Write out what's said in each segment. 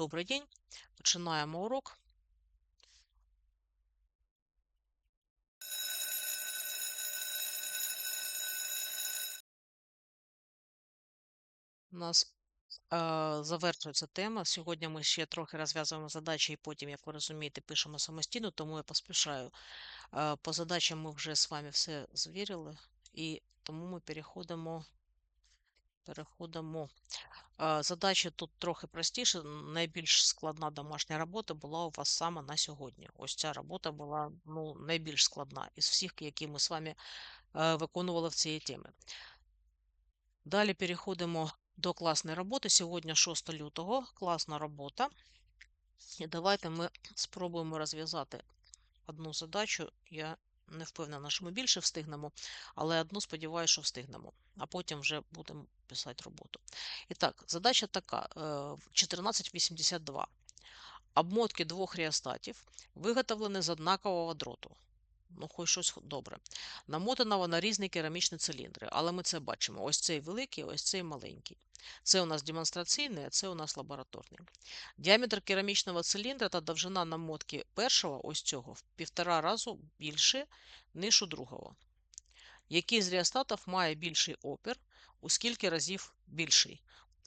Добрий день. Починаємо урок. У нас е, завершується тема. Сьогодні ми ще трохи розв'язуємо задачі, і потім, як ви розумієте, пишемо самостійно, тому я поспішаю. Е, по задачам ми вже з вами все звірили, і тому ми переходимо. Переходимо. Задача тут трохи простіше. Найбільш складна домашня робота була у вас саме на сьогодні. Ось ця робота була ну, найбільш складна із всіх, які ми з вами е, виконували в цій темі. Далі переходимо до класної роботи. Сьогодні 6 лютого. Класна робота. І давайте ми спробуємо розв'язати одну задачу. Я не впевнена, що ми більше встигнемо, але одну сподіваюся, що встигнемо. А потім вже будемо писати роботу. І так, задача така: е, 1482. Обмотки двох ріостатів виготовлені з однакового дроту. Ну, хоч щось добре. Намотано на різні керамічні циліндри, але ми це бачимо. Ось цей великий, ось цей маленький. Це у нас демонстраційний, а це у нас лабораторний. Діаметр керамічного циліндра та довжина намотки першого, ось цього, в півтора разу більше, ніж у другого. Який з реостатів має більший опір, у скільки разів більший?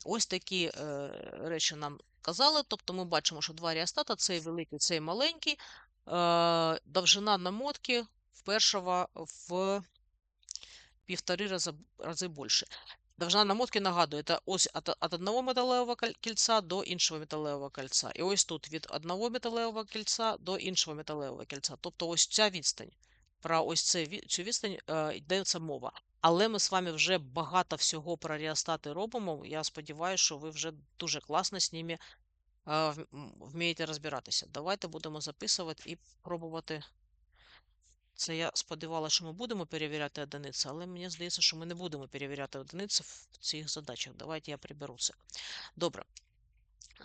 Ось такі е, речі нам казали. Тобто ми бачимо, що два реостата, цей великий, цей маленький, довжина намотки в першого в півтори рази, рази більше. Довжина намотки нагадую, це ось від, одного металевого кільця до іншого металевого кільця. І ось тут від одного металевого кільця до іншого металевого кільця. Тобто ось ця відстань. Про ось цю відстань е, йдеться мова. Але ми з вами вже багато всього про реостати робимо. Я сподіваюся, що ви вже дуже класно з ними е, вмієте розбиратися. Давайте будемо записувати і пробувати. Це я сподівалася, що ми будемо перевіряти одиниці, але мені здається, що ми не будемо перевіряти одиниці в цих задачах. Давайте я приберу це. Добре.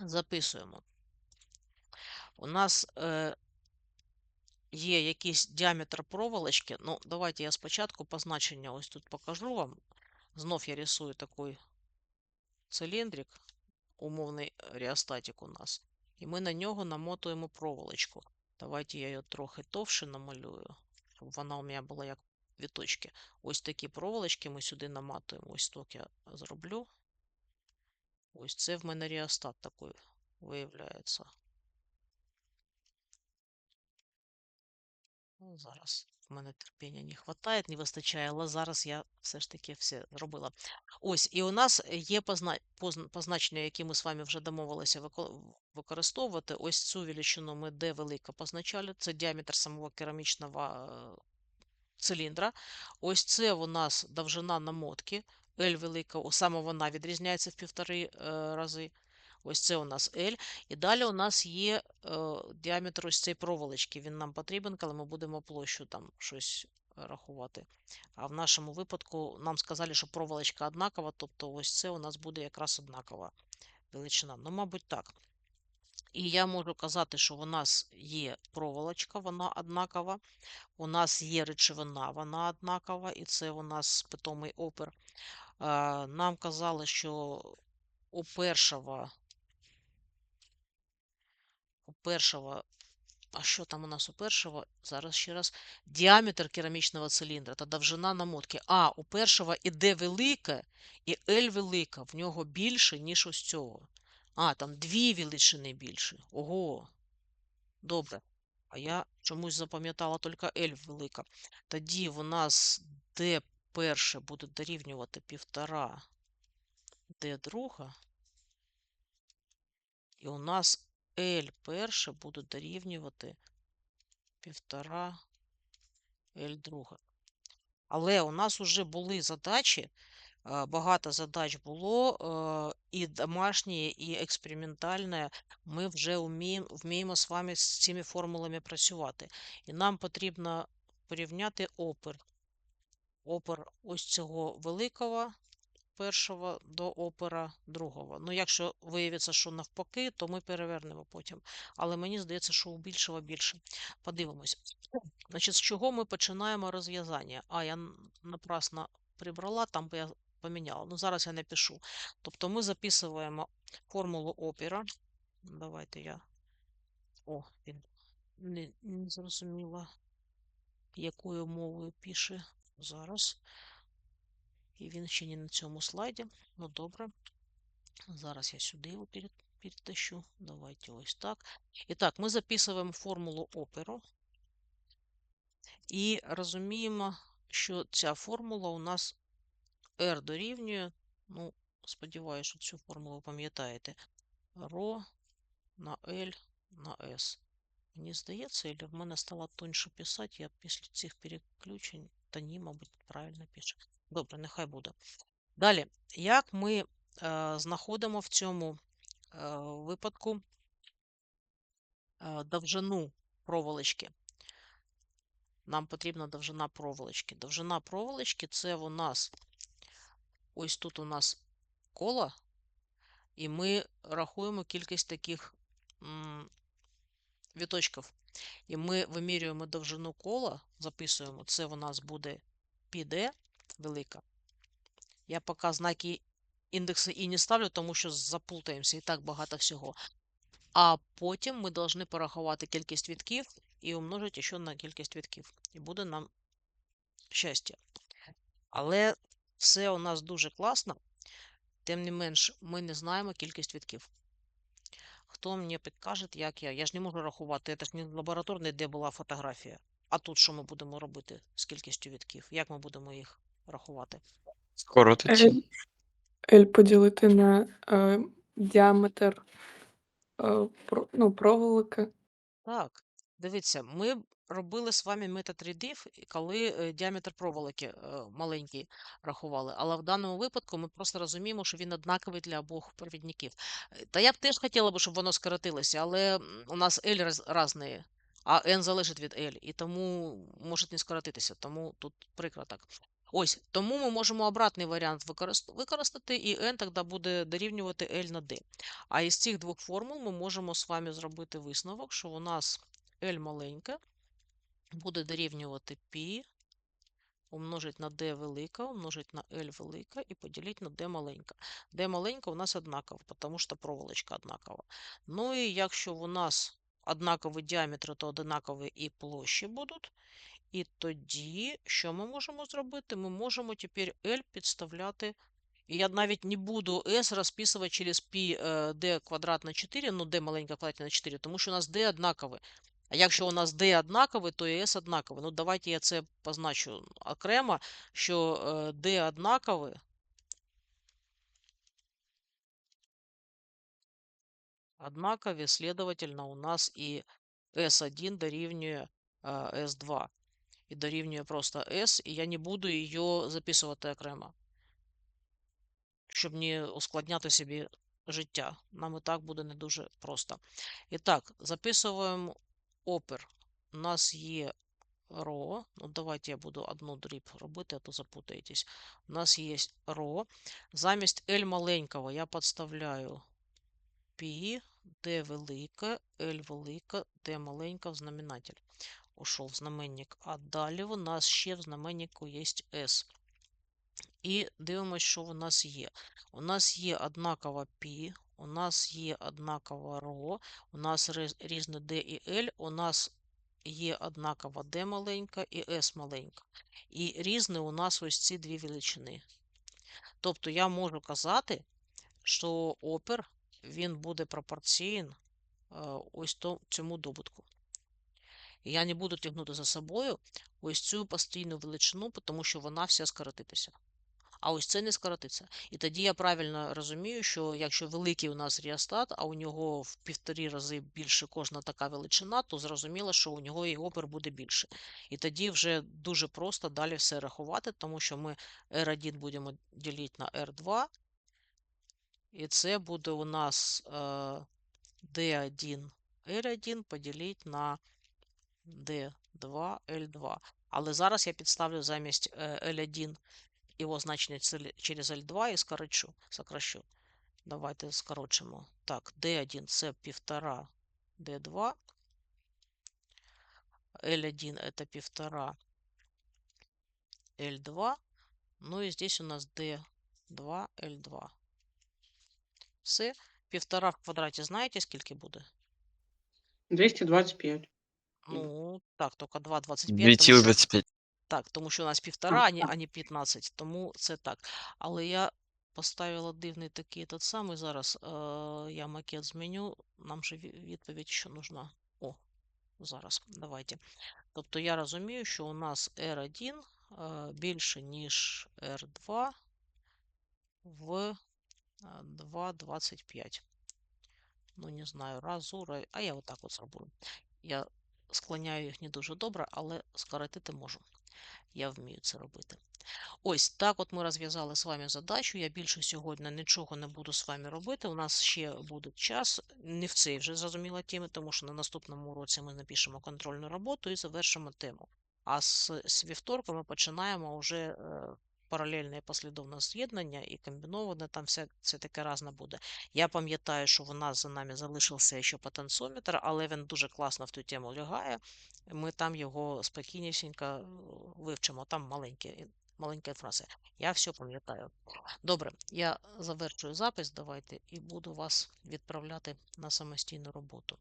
Записуємо. У нас е, є якийсь діаметр проволочки. Ну, давайте я спочатку позначення ось тут покажу вам. Знов я рисую такий циліндрик, умовний ріостатік у нас. І ми на нього намотуємо проволочку. Давайте я її трохи товше намалюю щоб вона у мене була як віточки. Ось такі проволочки ми сюди наматуємо. Ось так я зроблю. Ось це в мене ріостат такий виявляється. Ну, Зараз в мене терпіння не вистачає, не вистачає, але зараз я все ж таки все зробила. Ось, і у нас є позна... позначення, які ми з вами вже домовилися використовувати. Ось цю величину ми D велика позначали. Це діаметр самого керамічного е, циліндра. Ось це у нас довжина намотки. L велика, саме вона відрізняється в півтори е, рази. Ось це у нас L. І далі у нас є е, діаметр ось цієї проволочки. Він нам потрібен, коли ми будемо площу там щось рахувати. А в нашому випадку нам сказали, що проволочка однакова, тобто ось це у нас буде якраз однакова величина. Ну, мабуть, так. І я можу казати, що у нас є проволочка, вона однакова. У нас є речовина, вона однакова, і це у нас питомий опер. Нам казали, що у першого, першого, а що там у нас у першого? Зараз ще раз. Діаметр керамічного циліндра та довжина намотки. А, у першого іде велике, і L велика, в нього більше, ніж ось цього. А, там дві величини більше. Ого. Добре. А я чомусь запам'ятала тільки L велика. Тоді в нас D перше буде дорівнювати півтора D друга. І у нас L перше буде дорівнювати півтора L друга. Але у нас вже були задачі, багато задач було, і домашні, і експериментальне. Ми вже вміємо, вміємо з вами з цими формулами працювати. І нам потрібно порівняти опер. Опер ось цього великого першого до опера другого. Ну, якщо виявиться, що навпаки, то ми перевернемо потім. Але мені здається, що у більшого більше. Подивимось. Значить, з чого ми починаємо розв'язання? А, я напрасно прибрала, там би я поміняла. Ну, зараз я напишу. Тобто ми записуємо формулу опера. Давайте я. О, він не, не зрозуміла, якою мовою пише зараз. І він ще не на цьому слайді. Ну добре. Зараз я сюди його перетащу. Давайте ось так. І так, ми записуємо формулу оперу. І розуміємо, що ця формула у нас R дорівнює. Ну, сподіваюся, що цю формулу пам'ятаєте. Ро на L на S. Мені здається, або в мене стало тоньше писати, я після цих переключень, та ні, мабуть, правильно пише. Добре, нехай буде. Далі, як ми е, знаходимо в цьому е, випадку е, довжину проволочки? Нам потрібна довжина проволочки. Довжина проволочки це у нас ось тут у нас коло, і ми рахуємо кількість таких віточків. І ми вимірюємо довжину кола, записуємо, це у нас буде PD велика. Я поки знаки індекси і не ставлю, тому що заплутаємося і так багато всього. А потім ми повинні порахувати кількість вітків і умножити ще на кількість вітків. І буде нам щастя. Але все у нас дуже класно. Тим не менш, ми не знаємо кількість вітків. Хто мені підкаже, як я? Я ж не можу рахувати. Це ж не лабораторний, де була фотографія. А тут що ми будемо робити з кількістю вітків? Як ми будемо їх рахувати? Скоротиться. L, L поділити на е, діаметр е, про, ну, проволоки. Так, дивіться, ми робили з вами метод rediff, і коли е, діаметр проволоки е, маленький рахували. Але в даному випадку ми просто розуміємо, що він однаковий для обох провідників. Е, Та я б теж хотіла б, щоб воно скоротилося, але у нас L раз- а N залежить від L, і тому може не скоротитися, тому тут прикро так. Ось, тому ми можемо обратний варіант використати, і N тоді буде дорівнювати L на D. А із цих двох формул ми можемо з вами зробити висновок, що у нас L маленьке буде дорівнювати π умножить на d велика, умножить на L велика і поділити на d маленька. d маленька у нас однаково, тому що проволочка однакова. Ну і якщо у нас однакові діаметри, то однакові і площі будуть. І тоді, що ми можемо зробити? Ми можемо тепер L підставляти і я навіть не буду s розписувати через π е, d квадрат на 4, ну d маленька квадрат на 4, тому що у нас d однакове. А якщо у нас d однакове, то і s однакове. Ну, давайте я це позначу окремо, що е, d однакове. Однакові, следовательно, у нас і S1 дорівнює е, S2. І дорівнює просто S, і я не буду її записувати окремо. щоб не ускладняти собі життя. Нам і так буде не дуже просто. І так, записуємо опер. У нас є ро. Ну, давайте я буду одну дріб робити, а то запутаєтесь. У нас є ро. Замість L маленького я підставляю π, D велика, L велика, D маленька в знаменатель. Ушов знаменник. А далі у нас ще в знаменнику є S. І дивимося, що у нас є. У нас є однакова π, у нас є однакова ро, у нас різне d і L, у нас є однакова d маленька і S маленька. І різне у нас ось ці дві величини. Тобто я можу казати, що опер він буде пропорційний ось цьому добутку. І я не буду тягнути за собою ось цю постійну величину, тому що вона вся скоротитися. А ось це не скоротиться. І тоді я правильно розумію, що якщо великий у нас ріостат, а у нього в півтори рази більше кожна така величина, то зрозуміло, що у нього і опір буде більше. І тоді вже дуже просто далі все рахувати, тому що ми R1 будемо ділити на R2. І це буде у нас е, D1 R1 поділити на D2 L2. Але зараз я підставлю замість L1 його значення через L2 і скорочу, сокращу. Давайте скорочимо. Так, D1 це 1,5 D2. L1 это 1,5 L2. Ну і здесь у нас D2, L2. Все. Півтора в квадраті знаєте, скільки буде? 225. Ну, так, тільки 2,25, тому що Так, тому що у нас півтора, а не, а не 15, тому це так. Але я поставила дивний такий тот самий. Зараз е, я макет зміню. Нам же відповідь, що нужна. О, зараз, давайте. Тобто я розумію, що у нас R1 е, більше, ніж R2 в е, 2,25. Ну, не знаю, разу, ра- а я отак от зроблю. Я склоняю їх не дуже добре, але скоротити можу. Я вмію це робити. Ось так от ми розв'язали з вами задачу. Я більше сьогодні нічого не буду з вами робити. У нас ще буде час, не в цей вже зрозуміла темі, тому що на наступному уроці ми напишемо контрольну роботу і завершимо тему. А з, з вівторка ми починаємо вже е, паралельне послідовне з'єднання і комбіноване, там все це таке різне буде. Я пам'ятаю, що в нас за нами залишився ще потенціометр, але він дуже класно в ту тему лягає. Ми там його спокійнісінько е, вивчимо. Там маленькі, маленька інформація. Я все пам'ятаю. Добре, я завершую запис. Давайте і буду вас відправляти на самостійну роботу.